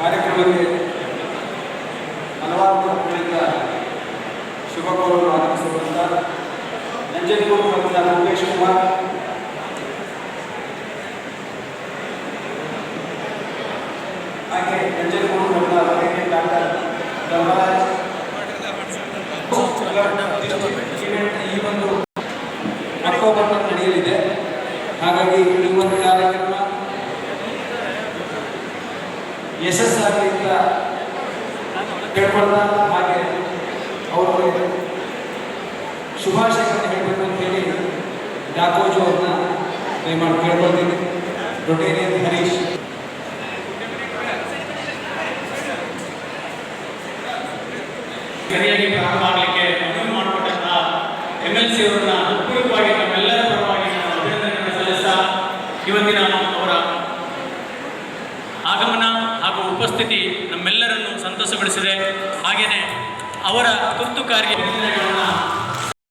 ಕಾರ್ಯಕ್ರಮಕ್ಕೆ ಹಲವಾರು ತಪ್ಪುಗಳಿಂದ ಶುಭ ಕೋರಲು ಆಗಮಿಸುವಂಥ ನಂಜನಗೂರು ಗ್ರಾಮದ ಲೋಕೇಶ್ ಕುಮಾರ್. ಹಾಗೆ ನಂಜನಗೂರು ಮತ್ತು ವೈದ್ಯ ಡಾಕ್ಟರ್ ಧರ್ಮರಾಜ್. ಈ ಒಂದು ಅಕ್ಟೋಬರ್ನಲ್ಲಿ ನಡೆಯಲಿದೆ. ಹಾಗಾಗಿ ಈ ಒಂದು ಕಾರ್ಯಕ್ರಮ ಯಶಸ್ಸಾಗಲಿ ಅಂತ ಕೇಳ್ಕೊಳ್ತಾ ಹಾಗೆ ಅವರು ಶುಭಾಶಯಗಳನ್ನು ಹೇಳಬೇಕು ಅಂತ ಹೇಳಿ ಡಾಕೋಜು ಅವ್ರನ್ನ ದಯಮಾಡಿ ಕೇಳ್ಕೊಳ್ತೀನಿ. ರೊಟೇರಿಯನ್ ಹರೀಶ್. ಸರಿಯಾಗಿ ಪ್ರಾರಂಭ ಆಗಲಿಕ್ಕೆ ಅನುವು ಮಾಡಿಕೊಟ್ಟಂತಹ ಎಂ ಎಲ್ ಸಿ ಅವರನ್ನ ಹೃತ್ಪೂರ್ವಕವಾಗಿ ನಮ್ಮೆಲ್ಲರ ಪರವಾಗಿ ನಾನು ಅಭಿನಂದನೆಯನ್ನು ಸಲ್ಲಿಸ್ತಾ ಇವತ್ತಿನ ಅವರ ಆಗಮನ ಹಾಗೂ ಉಪಸ್ಥಿತಿ ನಮ್ಮೆಲ್ಲರನ್ನು ಸಂತೋಷಗೊಳಿಸಿದೆ. ಹಾಗೆಯೇ ಅವರ ತುರ್ತು ಕಾರ್ಯ